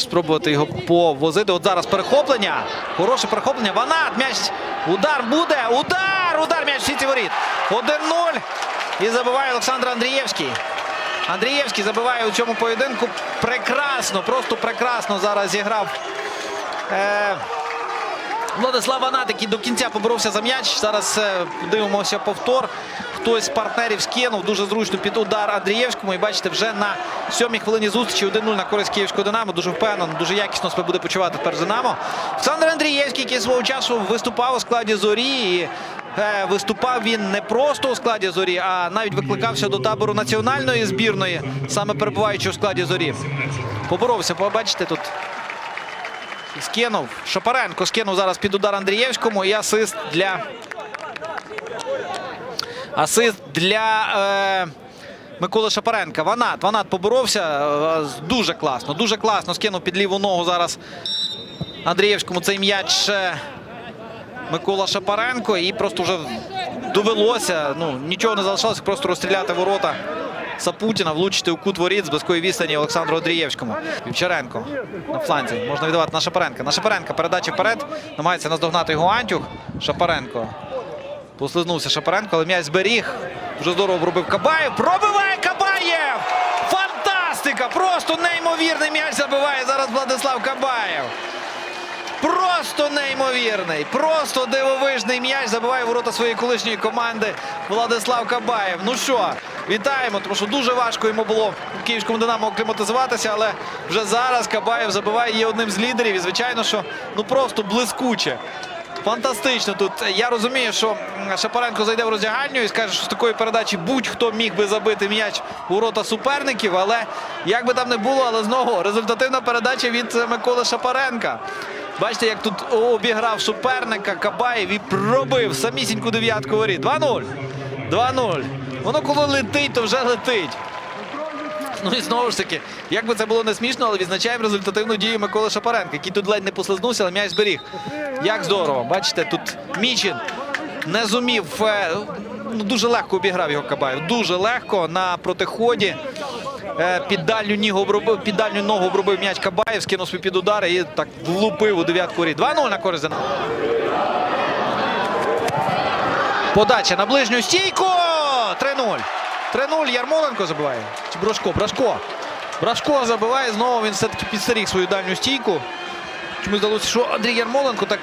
Спробувати його повозити. От зараз перехоплення. Хороше перехоплення. Ванат. М'яч. Удар буде. Удар! Удар м'яч в ці воріт. 1-0. І забиває Олександр Андрієвський. Андрієвський забиває у цьому поєдинку. Прекрасно, просто прекрасно зараз зіграв. Е, Владислав Ванат, який до кінця поборовся за м'яч. Зараз е, дивимося повтор. Хтось з партнерів скинув дуже зручно під удар Андрієвському. І бачите, вже на сьомій хвилині зустрічі 1-0 на користь Київського Динамо. Дуже впевнено, дуже якісно себе буде почувати тепер Динамо. Олександр Андрієвський, який свого часу виступав у складі зорі. І, е, виступав він не просто у складі зорі, а навіть викликався до табору національної збірної, саме перебуваючи у складі зорі. Поборовся, побачите тут Скинув. Шапаренко скинув зараз під удар Андрієвському. І асист для. Асист для е, Миколи Шапаренка. Ванат. Ванат поборовся. е, дуже класно. Дуже класно. Скинув під ліву ногу зараз Андрієвському цей м'яч. е, Микола Шапаренко. І просто вже довелося. Ну, нічого не залишалося, просто розстріляти ворота. Сапутіна влучити у кут воріт з близької відстані Олександру Андрієвському. Вівчаренко на фланзі. Можна віддавати на Шапаренка. На Шапаренка передача вперед. Намагається наздогнати його Антюх. Шапаренко. Послизнувся Шапаренко, але м'яч зберіг. Дуже здорово пробив Кабаєв. Пробиває Кабаєв! Фантастика! Просто неймовірний м'яч забиває зараз Владислав Кабаєв. Просто неймовірний, просто дивовижний м'яч забиває ворота своєї колишньої команди Владислав Кабаєв. Ну що, вітаємо, тому що дуже важко йому було київському динамо акліматизуватися, але вже зараз Кабаєв забиває є одним з лідерів. І звичайно, що ну просто блискуче. Фантастично тут. Я розумію, що Шапаренко зайде в роздягальню і скаже, що з такої передачі будь-хто міг би забити м'яч у ворота суперників. Але як би там не було, але знову результативна передача від Миколи Шапаренка. Бачите, як тут обіграв суперника Кабаєв і пробив самісіньку дев'ятку воріт. 2-0. 2-0. Воно коли летить, то вже летить. Ну і знову ж таки, як би це було не смішно, але відзначаємо результативну дію Миколи Шапаренка, який тут ледь не послизнувся, але м'яч зберіг. Як здорово. Бачите, тут Мічин не зумів. е, Ну, дуже легко обіграв його Кабаєв. Дуже легко на протиході. Е, Під дальню, нігу обробив, під дальню ногу обробив м'яч Кабаєв, скинув собі під удари і так влупив у дев'ятку воріт. 2-0 на користь. Подача на ближню стійку. 3-0. 3-0. Ярмоленко забиває. Чи Брашко? Брашко. Брашко забиває. Знову він все-таки підстеріг свою дальню стійку. Чомусь здалося, що Андрій Ярмоленко так,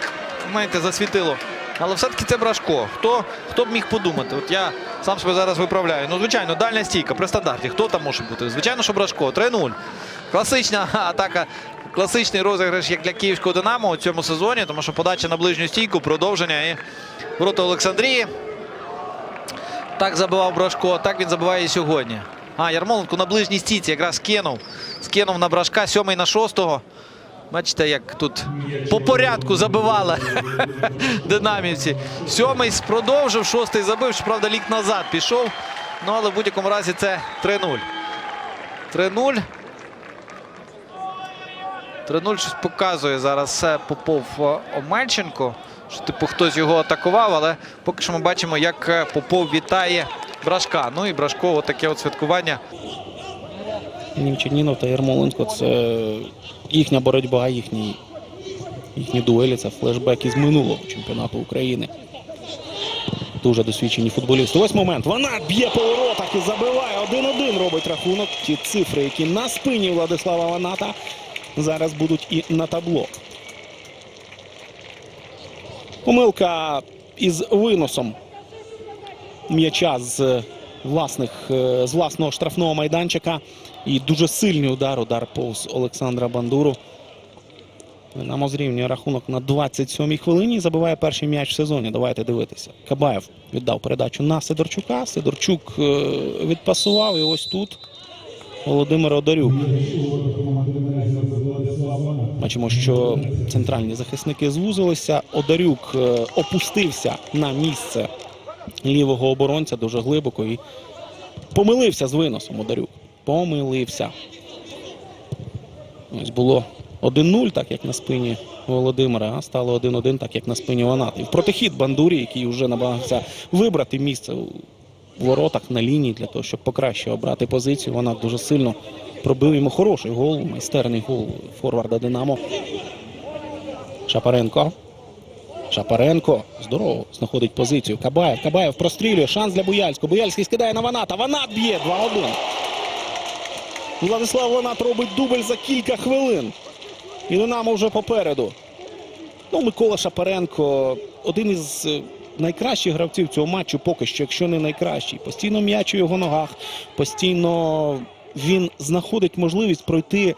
знаєте, засвітило. Але все-таки це Брашко. Хто, хто б міг подумати? От я сам себе зараз виправляю. Ну, звичайно, дальня стійка при стандарті. Хто там може бути? Звичайно, що Брашко. 3-0. Класична атака. Класичний розіграш як для київського Динамо у цьому сезоні, тому що подача на ближню стійку, продовження і ворота Олександрії. Так забивав Брашко, так він забиває і сьогодні. А, Ярмоленко на ближній стійці якраз скинув. Скинув на Брашка, сьомий на шостого. Бачите, як тут по порядку забивали динамівці. Сьомий продовжив, шостий забив. Щоправда, лік назад пішов. Ну, але в будь-якому разі це 3-0. 3-0. 3-0 щось показує зараз е, Попов е, Омельченко. Що типу хтось його атакував, але поки що ми бачимо, як е, Попов вітає Брашка. Ну і Брашко, отаке от святкування. Німчанінов та Ярмоленко це їхня боротьба, їхні, їхні дуелі, це флешбек із минулого чемпіонату України. Дуже досвідчені футболісти. Ось момент. Вона б'є по воротах і забиває. 1-1 робить рахунок. Ті цифри, які на спині Владислава Ваната, зараз будуть і на табло. Помилка із виносом м'яча з власних е, з власного штрафного майданчика. І дуже сильний удар. Удар повз Олександра Бандуру. Динамо зрівнює рахунок на 27-й хвилині. Забиває перший м'яч в сезоні. Давайте дивитися. Кабаєв віддав передачу на Сидорчука. Сидорчук е, відпасував. І ось тут Володимир Одарюк. Бачимо, що центральні захисники звузилися. Одарюк е, опустився на місце лівого оборонця дуже глибоко і помилився з виносом Одарюк. Помилився. Ось було 1-0, так як на спині Володимира, а стало 1-1, так як на спині Ваната. І в протихід Бандурі, який вже намагався вибрати місце у воротах на лінії для того, щоб покраще обрати позицію. Вона дуже сильно пробив йому хороший гол, майстерний гол форварда Динамо. Шапаренко. Шапаренко здорово знаходить позицію. Кабаєв. Кабаєв прострілює. Шанс для Буяльського. Буяльський скидає на Ваната. Ванат б'є 2-1. Владислав Ванат робить дубль за кілька хвилин. І Динамо вже попереду. Ну, Микола Шапаренко один із е, найкращих гравців цього матчу, поки що, якщо не найкращий. Постійно м'яч у його ногах, постійно він знаходить можливість пройти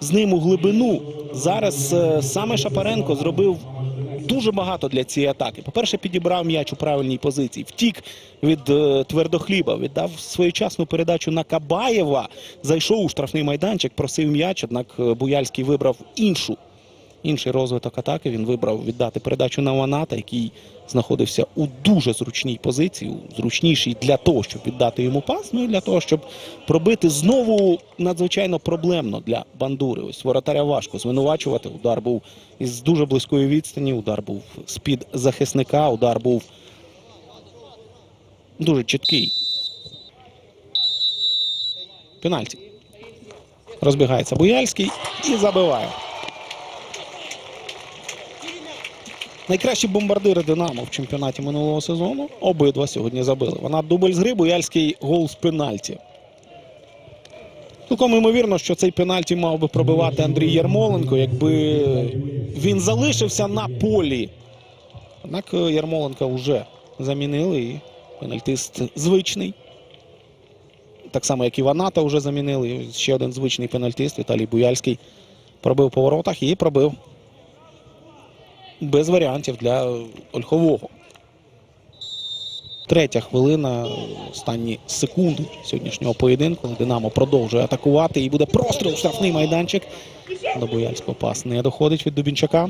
з ним у глибину. Зараз е, саме Шапаренко зробив дуже багато для цієї атаки. По-перше, підібрав м'яч у правильній позиції, втік від е, твердохліба, віддав своєчасну передачу на Кабаєва, зайшов у штрафний майданчик, просив м'яч, однак е, Буяльський вибрав іншу інший розвиток атаки. Він вибрав віддати передачу на Ваната, який знаходився у дуже зручній позиції, зручнішій для того, щоб віддати йому пас, ну і для того, щоб пробити знову надзвичайно проблемно для бандури. Ось воротаря важко звинувачувати. Удар був із дуже близької відстані. Удар був з-під захисника. Удар був дуже чіткий. Пенальті. Розбігається Буяльський і забиває. Найкращі бомбардири Динамо в чемпіонаті минулого сезону. Обидва сьогодні забили. Вона дубль з гри, Буяльський гол з пенальті. Цілком ймовірно, що цей пенальті мав би пробивати Андрій Ярмоленко, якби він залишився на полі. Однак е, Ярмоленка вже замінили і пенальтист звичний. Так само, як і Ваната вже замінили. Ще один звичний пенальтист Віталій Буяльський пробив по воротах і пробив без варіантів для Ольхового. Третя хвилина, останні секунди сьогоднішнього поєдинку. Динамо продовжує атакувати і буде простріл штрафний майданчик. До Бояльського пас не доходить від Дубінчака.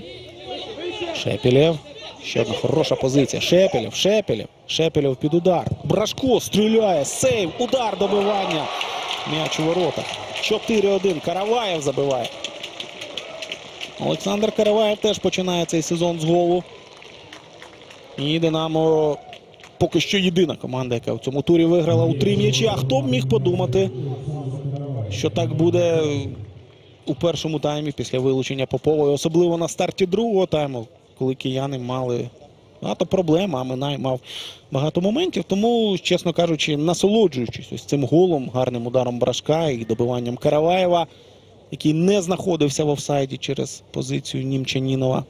Шепелєв. Ще одна хороша позиція. Шепелєв, Шепелєв. Шепелєв під удар. Брашко стріляє. Сейв. Удар добивання. М'яч у воротах. 4-1. Караваєв забиває. Олександр Караваєв теж починає цей сезон з голу. І Динамо поки що єдина команда, яка в цьому турі виграла у три м'ячі. А хто б міг подумати, що так буде у першому таймі після вилучення Попової, особливо на старті другого тайму, коли кияни мали багато проблем, а Минай мав багато моментів. Тому, чесно кажучи, насолоджуючись ось цим голом, гарним ударом Брашка і добиванням Караваєва який не знаходився в офсайді через позицію Німчанінова.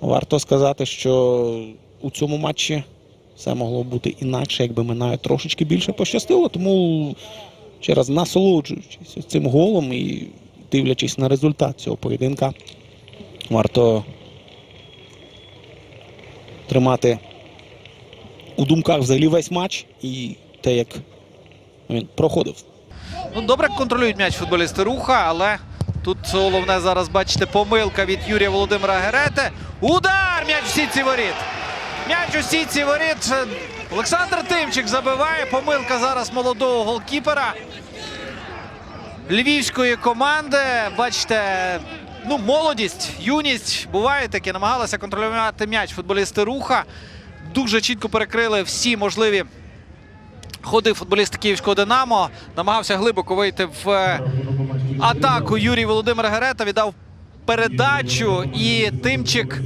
Варто сказати, що у цьому матчі все могло бути інакше, якби Минаю трошечки більше пощастило. Тому ще раз насолоджуючись цим голом і дивлячись на результат цього поєдинка, варто тримати у думках взагалі весь матч і те, як він проходив. Ну, добре контролюють м'яч футболісти руха, але тут головне зараз бачите помилка від Юрія Володимира Герети. Удар! М'яч в сітці воріт. М'яч у сітці воріт. Олександр Тимчик забиває. Помилка зараз молодого голкіпера львівської команди. Бачите, ну, молодість, юність буває таке. Намагалися контролювати м'яч футболісти руха. Дуже чітко перекрили всі можливі ходи футболіста Київського Динамо. Намагався глибоко вийти в е, атаку Юрій Володимир Герета. Віддав передачу. І Тимчик,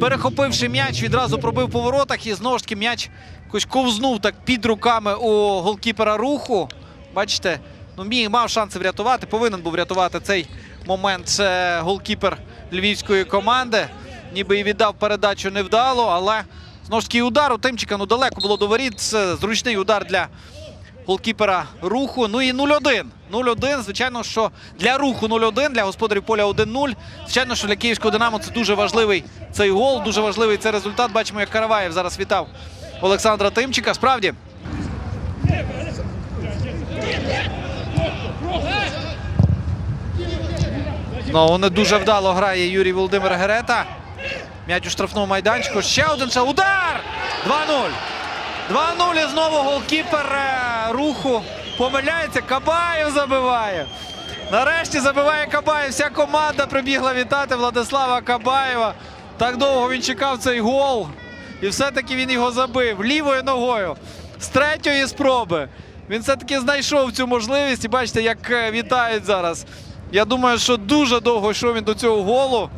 перехопивши м'яч, відразу пробив по воротах. І знову ж таки м'яч якось ковзнув так під руками у голкіпера руху. Бачите, ну міг мав шанси врятувати. Повинен був врятувати цей момент е, голкіпер львівської команди. Ніби і віддав передачу невдало, але таки удар у Тимчика ну далеко було до воріт. Зручний удар для голкіпера руху. Ну і 0-1. 0-1. Звичайно, що для руху 0-1, для господарів поля 1-0. Звичайно, що для київського Динамо це дуже важливий цей гол, дуже важливий цей результат. Бачимо, як Караваєв зараз вітав Олександра Тимчика. Справді. Ну, не дуже вдало грає Юрій Володимир Герета. М'яч у штрафному майданчику. Ще один ще удар! 2-0. 2-0 і знову голкіпер е, руху. Помиляється. Кабаєв забиває. Нарешті забиває Кабаєв. Вся команда прибігла вітати Владислава Кабаєва. Так довго він чекав цей гол. І все-таки він його забив лівою ногою. З третьої спроби. Він все-таки знайшов цю можливість і бачите, як е, вітають зараз. Я думаю, що дуже довго йшов він до цього голу.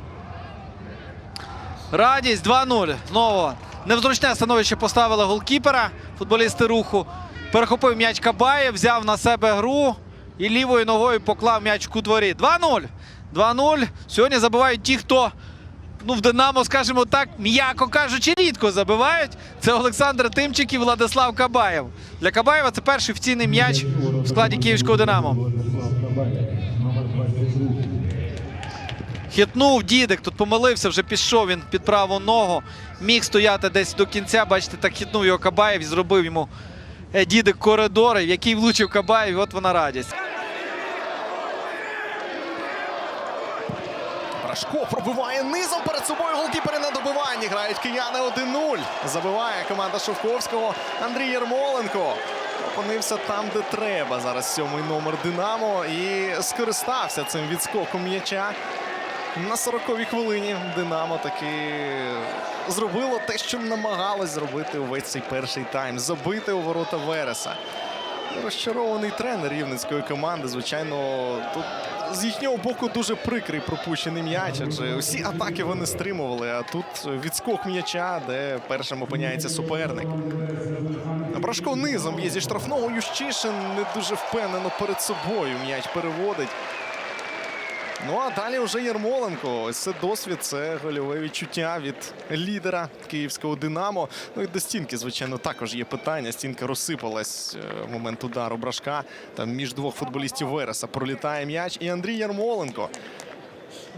Радість 2-0. Знову невзручне становище поставили голкіпера. Футболісти руху. Перехопив м'яч Кабаєв, взяв на себе гру і лівою ногою поклав м'яч в кут воріт. 2-0. 2-0. Сьогодні забивають ті, хто ну, в Динамо, скажімо так, м'яко кажучи, рідко забивають. Це Олександр Тимчик і Владислав Кабаєв. Для Кабаєва це перший офіційний м'яч в складі київського Динамо. Хитнув дідик, тут помилився, вже пішов він під праву ногу. Міг стояти десь до кінця. Бачите, так хитнув його Кабаєв і зробив йому е, дідик коридори, в який влучив Кабаєв. От вона радість. Брашко пробиває низом перед собою голкіпери на добиванні. Грають кияни 1-0. Забиває команда Шовковського Андрій Єрмоленко. Опинився там, де треба. Зараз сьомий номер Динамо і скористався цим відскоком м'яча. На 40-й хвилині Динамо таки зробило те, що намагалось зробити увесь цей перший тайм. Забити у ворота Вереса. Розчарований тренер рівненської команди. Звичайно, тут з їхнього боку дуже прикрий пропущений м'яч. Адже усі атаки вони стримували. А тут відскок м'яча, де першим опиняється суперник. Брашко низом є зі штрафного. Ющишин не дуже впевнено перед собою м'яч переводить. Ну а далі вже Єрмоленко. Ось це досвід, це гольове відчуття від лідера київського Динамо. Ну і до стінки, звичайно, також є питання. Стінка розсипалась е, в момент удару брашка. Там між двох футболістів Вереса пролітає м'яч. І Андрій Єрмоленко.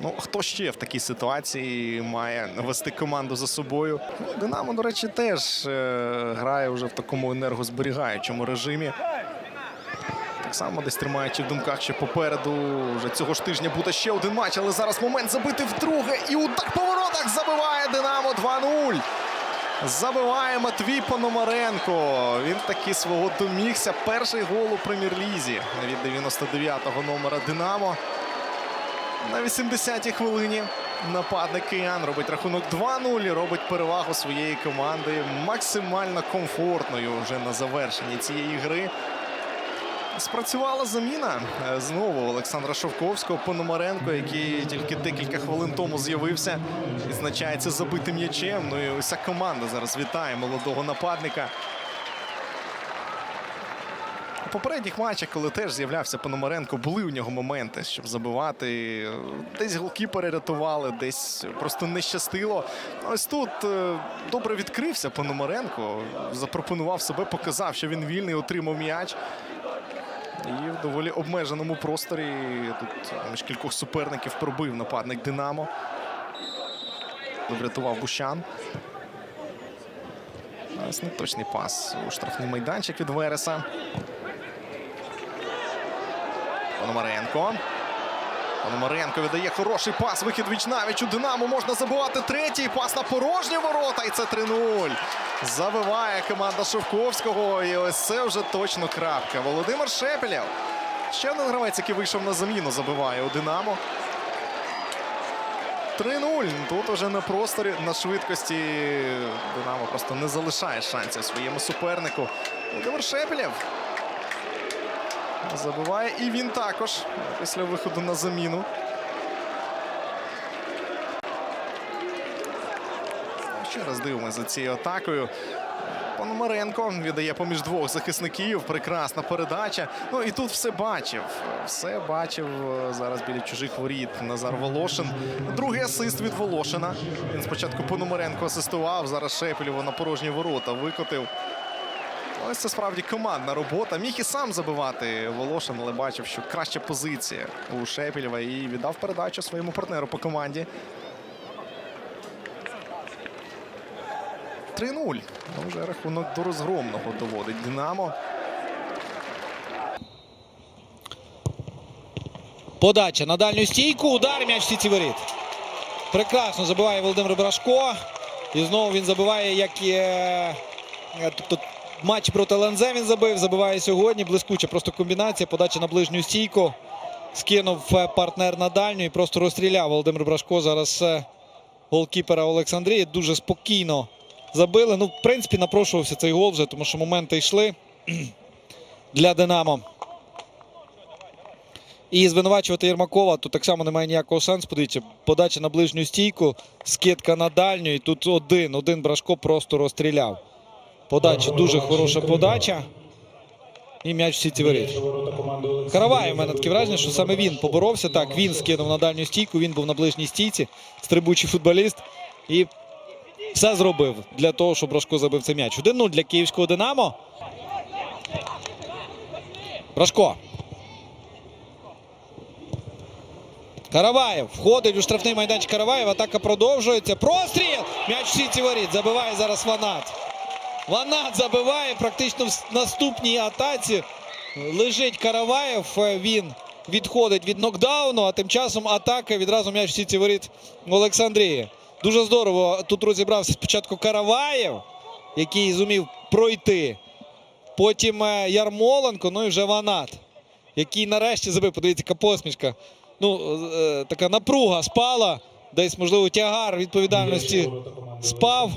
Ну, хто ще в такій ситуації має вести команду за собою? Ну, Динамо, до речі, теж е, грає вже в такому енергозберігаючому режимі. Так само десь тримаючи в думках, що попереду вже цього ж тижня буде ще один матч, але зараз момент забити вдруге. І удар по воротах забиває Динамо 2-0. Забиває Матвій Пономаренко. Він таки свого домігся. Перший гол у прем'єр-лізі від 99-го номера Динамо. На 80-й хвилині нападник киян робить рахунок 2-0 робить перевагу своєї команди максимально комфортною вже на завершенні цієї гри. Спрацювала заміна е, знову Олександра Шовковського Пономаренко, який тільки декілька хвилин тому з'явився. Відзначається забитим м'ячем. Ну і уся команда зараз вітає молодого нападника. У попередніх матчах, коли теж з'являвся Пономаренко, були у нього моменти, щоб забивати. Десь голкіпери рятували, десь просто не щастило. Ось тут е, добре відкрився Пономаренко, запропонував себе, показав, що він вільний, отримав м'яч. І в доволі обмеженому просторі тут між кількох суперників пробив нападник Динамо. Врятував Бущан. Зараз неточний пас у штрафний майданчик від Вереса. Пономаренко. Пономаренко віддає хороший пас. Вихід віч навіч у Динамо. Можна забивати третій. Пас на порожні ворота. І це 3-0. Забиває команда Шовковського. І ось це вже точно крапка. Володимир Шепелєв. Ще один гравець, який вийшов на заміну, забиває у Динамо. 3-0. Тут уже на просторі, на швидкості Динамо просто не залишає шансів своєму супернику. Володимир Шепелєв. Забиває і він також після виходу на заміну. Ще раз дивимося за цією атакою. Пономаренко віддає поміж двох захисників. Прекрасна передача. Ну і тут все бачив. Все бачив е, зараз біля чужих воріт Назар Волошин. Другий асист від Волошина. Він спочатку Пономаренко асистував. Зараз Шепелєва на порожні ворота викотив. Ось це справді командна робота. Міг і сам забивати Волошин, але бачив, що краща позиція у Шепелєва і віддав передачу своєму партнеру по команді. 3-0. Ну, вже рахунок до розгромного доводить Динамо. Подача на дальню стійку. Удар м'яч сіті воріт. Прекрасно забиває Володимир Брашко. І знову він забиває, як і е, тобто, матч проти ЛНЗ він забив. Забиває сьогодні. Блискуча просто комбінація. Подача на ближню стійку. Скинув е, партнер на дальню і просто розстріляв Володимир Брашко. Зараз е, голкіпера Олександрії. Дуже спокійно забили. Ну, в принципі, напрошувався цей гол вже, тому що моменти йшли. для Динамо. І звинувачувати Єрмакова тут так само немає ніякого сенсу. Подивіться, подача на ближню стійку, скидка на дальню. І тут один, один Брашко просто розстріляв. Подача, дуже хороша подача. І м'яч в сіті воріт. Каравай, у мене таке враження, що саме він поборовся. Так, він скинув на дальню стійку, він був на ближній стійці, стрибучий футболіст. І все зробив для того, щоб Брашко забив цей м'яч. 1-0 для київського Динамо. Брашко. Караваєв входить у штрафний майданчик Караваєв. Атака продовжується. Простріл! М'яч в сіті воріт. Забиває зараз Ванат. Ванат забиває практично в наступній атаці. Лежить Караваєв. Е, Він відходить від нокдауну, а тим часом атака відразу м'яч в сіті воріт Олександрії. Дуже здорово тут розібрався спочатку Караваєв, який зумів пройти. Потім е, Ярмоленко, ну і вже Ванат, який нарешті забив. Подивіться, яка посмішка. Ну, е, така напруга спала. Десь, можливо, тягар відповідальності спав.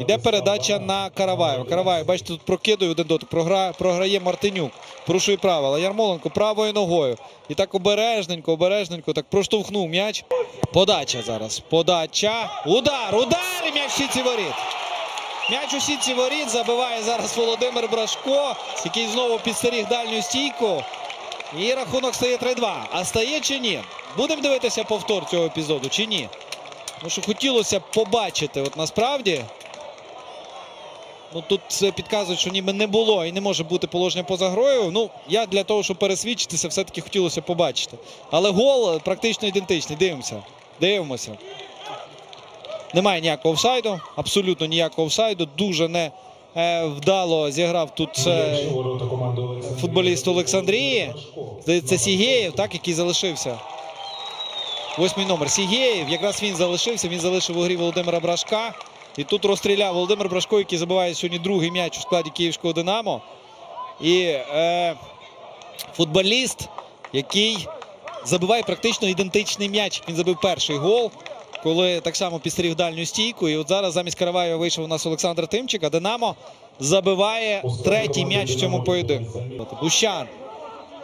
Йде передача на Караваєва. Караваєв, бачите, тут прокидує один дотик. Програє, програє Мартинюк. Порушує правила. Ярмоленко правою ногою. І так обережненько, обережненько, так проштовхнув м'яч. Подача зараз. Подача. Удар, удар! І м'яч сітці воріт. М'яч у сітці воріт забиває зараз Володимир Брашко, який знову підстеріг дальню стійку. І рахунок стає 3-2. А стає чи ні? Будемо дивитися повтор цього епізоду чи ні? Тому що хотілося б побачити. От насправді. Ну тут це підказує, що ніби не було і не може бути положення поза грою. Ну, я для того, щоб пересвідчитися, все-таки хотілося побачити. Але гол практично ідентичний. Дивимося. Дивимося. Немає ніякого офсайду, абсолютно ніякого офсайду. Дуже не е, вдало зіграв тут е, футболіст Олександрії. Здається, Сігєєв, так, який залишився. Восьмий номер. Сігєєв. Якраз він залишився. Він залишив у грі Володимира Брашка. І тут розстріляв Володимир Брашко, який забиває сьогодні другий м'яч у складі київського Динамо. І е, футболіст, який забиває практично ідентичний м'яч. Він забив перший гол, коли так само підстрів дальню стійку. І от зараз замість Караваєва вийшов у нас Олександр Тимчик, а Динамо забиває третій м'яч в цьому поєдинку. Бущан.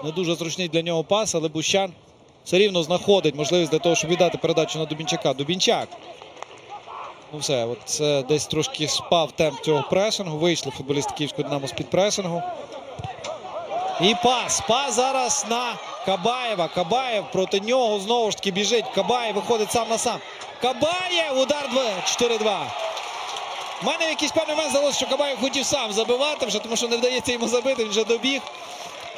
Не дуже зручний для нього пас, але Бущан все рівно знаходить можливість для того, щоб віддати передачу на Дубінчака. Дубінчак. Ну все, от це десь трошки спав темп цього пресингу. Вийшли футболісти Київського Динамо з-під пресингу. І пас. Пас зараз на Кабаєва. Кабаєв проти нього знову ж таки біжить. Кабаєв виходить сам на сам. Кабаєв! Удар 4-2. У мене якийсь певний момент здалося, що Кабаєв хотів сам забивати вже, тому що не вдається йому забити. Він вже добіг.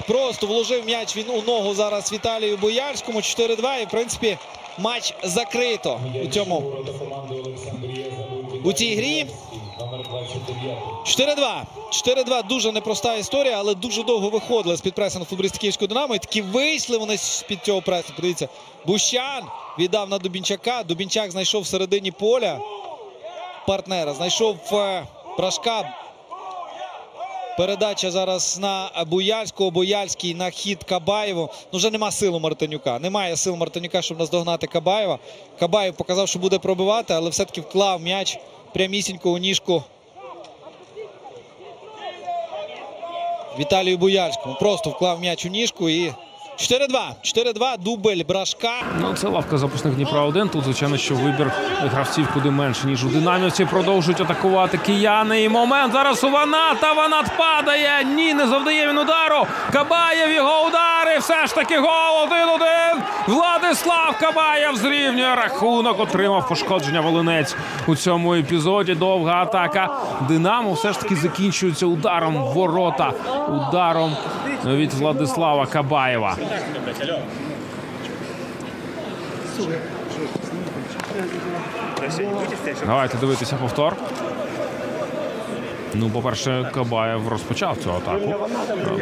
Просто вложив м'яч він у ногу зараз Віталію Боярському. 4-2. І в принципі матч закрито у цьому у цій грі. 4-2. 4-2. Дуже непроста історія, але дуже довго виходили з-під пресингу футболісти Київського Динамо. І таки вийшли вони з-під цього пресу. Подивіться, Бущан віддав на Дубінчака. Дубінчак знайшов в середині поля партнера. Знайшов е, Брашка. Передача зараз на Буяльського. Буяльський на хід Кабаєву. Ну вже нема сил у Мартинюка. Немає сил Мартинюка, щоб наздогнати Кабаєва. Кабаєв показав, що буде пробивати, але все-таки вклав м'яч прямісінько у ніжку Віталію Буяльському. Просто вклав м'яч у ніжку і 4-2. 4-2. Дубль Брашка. Ну, це лавка запасних Дніпра 1 Тут, звичайно, що вибір гравців куди менше, ніж у динамівці. Продовжують атакувати кияни. І момент зараз у Ваната. Ванат падає. Ні, не завдає він удару. Кабаєв його удари. Все ж таки гол 1-1. Владислав Кабаєв зрівнює рахунок. Отримав пошкодження Волинець у цьому епізоді. Довга атака. Динамо все ж таки закінчується ударом ворота. Ударом від Владислава Кабаєва. Давайте дивитися повтор. Ну, по-перше, Кабаєв розпочав цю атаку.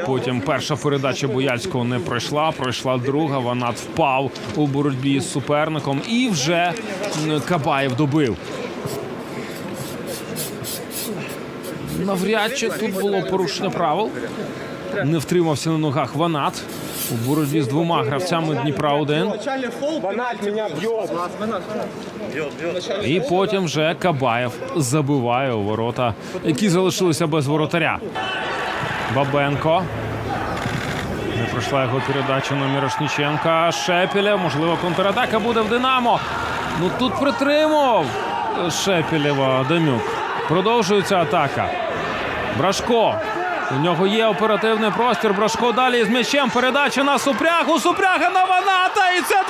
Потім перша передача Бояльського не пройшла. Пройшла друга. Ванат впав у боротьбі з суперником. І вже Кабаєв добив. Навряд чи тут було порушення правил. Не втримався на ногах Ванат у боротьбі з двома гравцями Дніпра 1 І потім вже Кабаєв забиває у ворота, які залишилися без воротаря. Бабенко. Не пройшла його передача на Мірошніченка. Шепеля. Можливо, контратака буде в Динамо. Ну тут притримував Шепелєва Данюк. Продовжується атака. Брашко. У нього є оперативний простір. Брашко далі з м'ячем. Передача на Супрягу. Супряга на Ваната. І це 2-1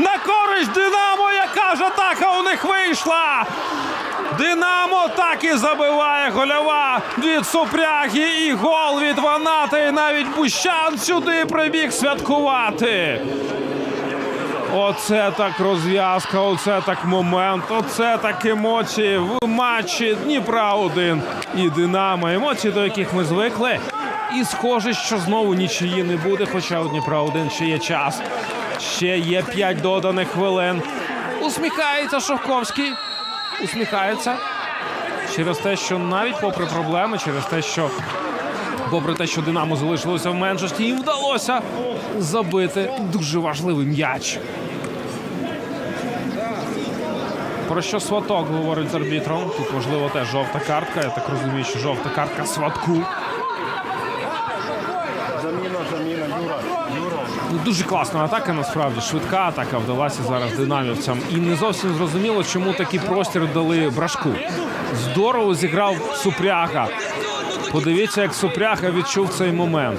на користь Динамо. Яка ж атака у них вийшла? Динамо так і забиває гольова від Супряги і гол від Ваната. І навіть Бущан сюди прибіг святкувати. Оце так розв'язка, оце так момент, оце так емоції в матчі Дніпра 1 і Динамо. Емоції, до яких ми звикли. І схоже, що знову нічиї не буде, хоча у Дніпра 1 ще є час. Ще є 5 доданих хвилин. Усміхається Шовковський. Усміхається. Через те, що навіть попри проблеми, через те, що попри те, що Динамо залишилося в меншості, їм вдалося забити дуже важливий м'яч. Про що Сваток говорить з арбітром? Тут можливо теж жовта картка. Я так розумію, що жовта картка Сватку. Ну, Дуже класна атака, насправді швидка атака вдалася зараз динамівцям. І не зовсім зрозуміло, чому такий простір дали брашку. Здорово зіграв Супряга. Подивіться, як Супряга відчув цей момент.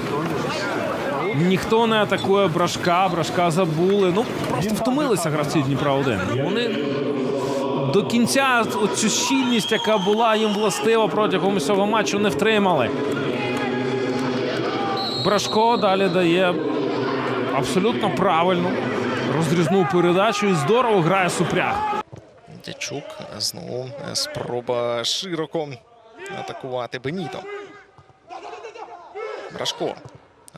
Ніхто не атакує брашка, брашка забули. Ну просто втомилися гравці Дніпра 1 Вони до кінця цю щільність, яка була їм властива протягом усього матчу, не втримали. Брашко далі дає абсолютно правильну розрізну передачу і здорово грає Супряг. Дячук знову е, спроба широко атакувати Беніто. Брашко.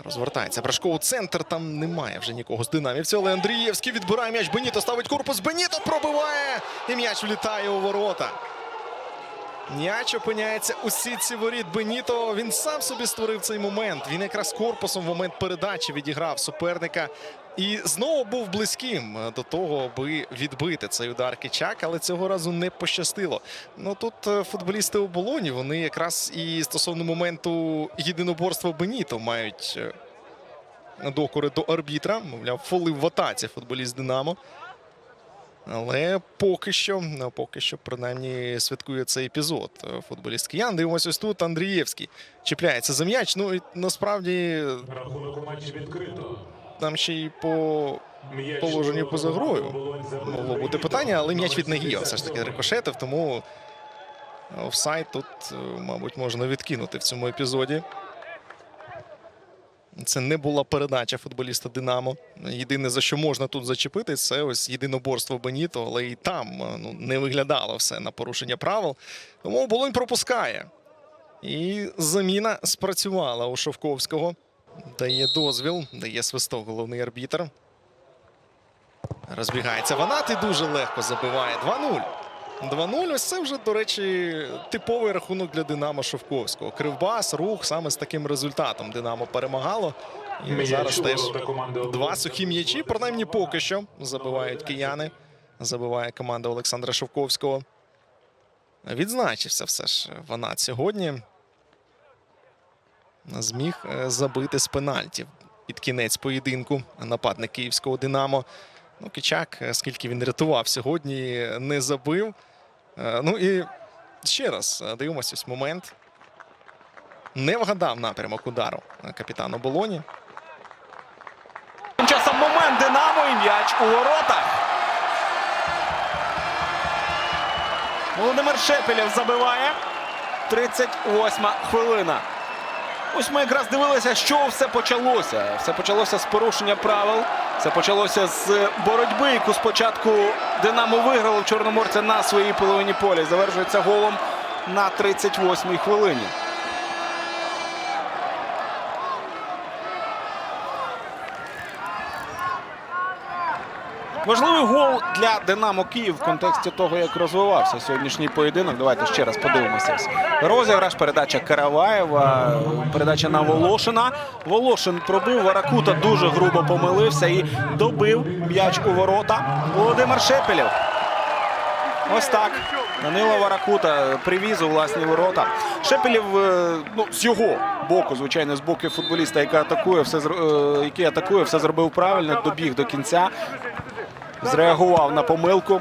Розвертається. Брашко у центр. Там немає вже нікого з динамівців. Але Андрієвський відбирає м'яч. Беніто ставить корпус. Беніто пробиває. І м'яч влітає у ворота. М'яч опиняється у сітці воріт Беніто. Він сам собі створив цей момент. Він якраз корпусом в момент передачі відіграв суперника. І знову був близьким е, до того, аби відбити цей удар Кичак, але цього разу не пощастило. Ну тут е, футболісти оболоні, вони якраз і стосовно моменту єдиноборства Беніто мають е, докори до арбітра. Мовляв, фолив в атаці футболіст Динамо. Але поки що, ну, поки що, принаймні, святкує цей епізод. Футболіст киян. Дивимося ось тут. Андрієвський чіпляється за м'яч. Ну і насправді там ще й по положенню поза грою могло бути питання, але м'яч від Нагієва все ж таки рикошетив, тому офсайд тут, е, мабуть, можна відкинути в цьому епізоді. Це не була передача футболіста Динамо. Єдине, за що можна тут зачепити, це ось єдиноборство Беніто, але і там е, ну, не виглядало все на порушення правил. Тому оболонь пропускає. І заміна спрацювала у Шовковського. Дає дозвіл, дає свисток головний арбітр. Розбігається Ванат і дуже легко забиває 2-0. 2-0. Ось це вже, до речі, типовий рахунок для Динамо Шовковського. Кривбас, рух саме з таким результатом Динамо перемагало. І зараз теж два сухі м'ячі, принаймні поки що забивають кияни. Забиває команда Олександра Шовковського. Відзначився все ж Ванат сьогодні. Зміг е, забити з пенальтів під кінець поєдинку нападник київського Динамо. Ну, Кичак, е, скільки він рятував сьогодні, не забив. Е, Ну і ще раз дивимося ось момент. Не вгадав напрямок удару капітан оболоні. Тим часом момент Динамо і м'яч у воротах. Володимир Шепелєв забиває. 38 хвилина. Ось ми якраз дивилися, що все почалося. Все почалося з порушення правил. Все почалося з боротьби, яку спочатку Динамо виграло в Чорноморця на своїй половині поля. Завершується голом на 38-й хвилині. Важливий гол для Динамо Київ в контексті того, як розвивався сьогоднішній поєдинок. Давайте ще раз подивимося. Розіграш, передача Караваєва, передача на Волошина. Волошин пробив, Варакута дуже грубо помилився і добив м'яч у ворота. Володимир Шепелєв. Ось так. Данило Варакута привіз у власні ворота. Шепелів, е, ну, з його боку, звичайно, з боку футболіста, який атакує, все, е, який атакує, все зробив правильно, добіг до кінця. Зреагував на помилку.